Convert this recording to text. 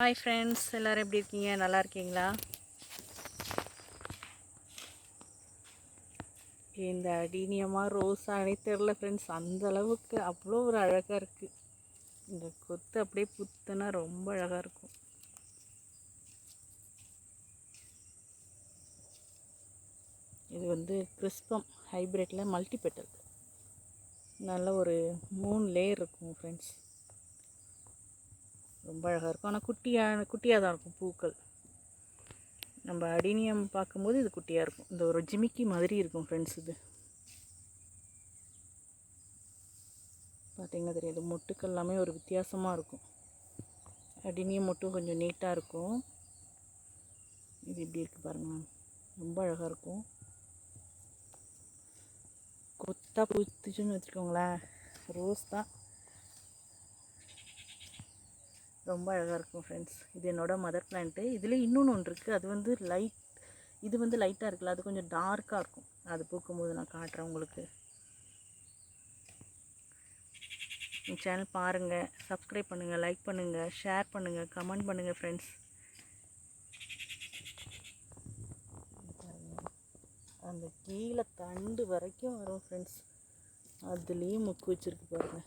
Hi friends எல்லோரும் எப்படி இருக்கீங்க? நல்லா இருக்கீங்களா? இந்த அடீனியமாக ரோஸானே தெரில ஃப்ரெண்ட்ஸ் அந்த அளவுக்கு அவ்வளோ ஒரு அழகாக இருக்குது இந்த கொத்து அப்படியே புத்துனா ரொம்ப அழகாக இருக்கும். இது வந்து கிறிஸ்பம் ஹைப்ரிட்டில் மல்டிபெட்டல் நல்ல ஒரு மூணு லேயர் இருக்கும் ஃப்ரெண்ட்ஸ் ரொம்ப அழகாக இருக்கும். ஆனால் குட்டியாக குட்டியாக தான் இருக்கும் பூக்கள். நம்ம அடினியம் பார்க்கும்போது இது குட்டியாக இருக்கும். இந்த ஒரு ஜிமிக்கி மாதிரி இருக்கும் ஃப்ரெண்ட்ஸ் இது. பார்த்தீங்கன்னா தெரியாது? மொட்டுக்கள் எல்லாமே ஒரு வித்தியாசமாக இருக்கும். அடினியம் மட்டும் கொஞ்சம் நீட்டாக இருக்கும். இது இப்படி இருக்குது பாருங்கள் ரொம்ப அழகாக இருக்கும். கொத்தா பூத்துச்சுன்னு வச்சுக்கோங்களேன். ரோஸ் தான். ரொம்ப அழகாக இருக்கும் ஃப்ரெண்ட்ஸ் இது என்னோடய மதர் பிளான்ட்டு இதில் இன்னொன்று ஒன்று இருக்குது அது வந்து லைட் இது வந்து லைட்டாக இருக்குல்ல அது கொஞ்சம் டார்க்காக இருக்கும். அது பூக்கும்போது நான் காட்டுறேன் உங்களுக்கு. என் சேனல் பாருங்கள் சப்ஸ்கிரைப் பண்ணுங்கள் லைக் பண்ணுங்கள் ஷேர் பண்ணுங்கள் கமெண்ட் பண்ணுங்கள் ஃப்ரெண்ட்ஸ் அந்த கீழே தண்டு வரைக்கும் வரும் ஃப்ரெண்ட்ஸ் அதுலேயும் முக்கு வச்சுருக்கு பாருங்கள்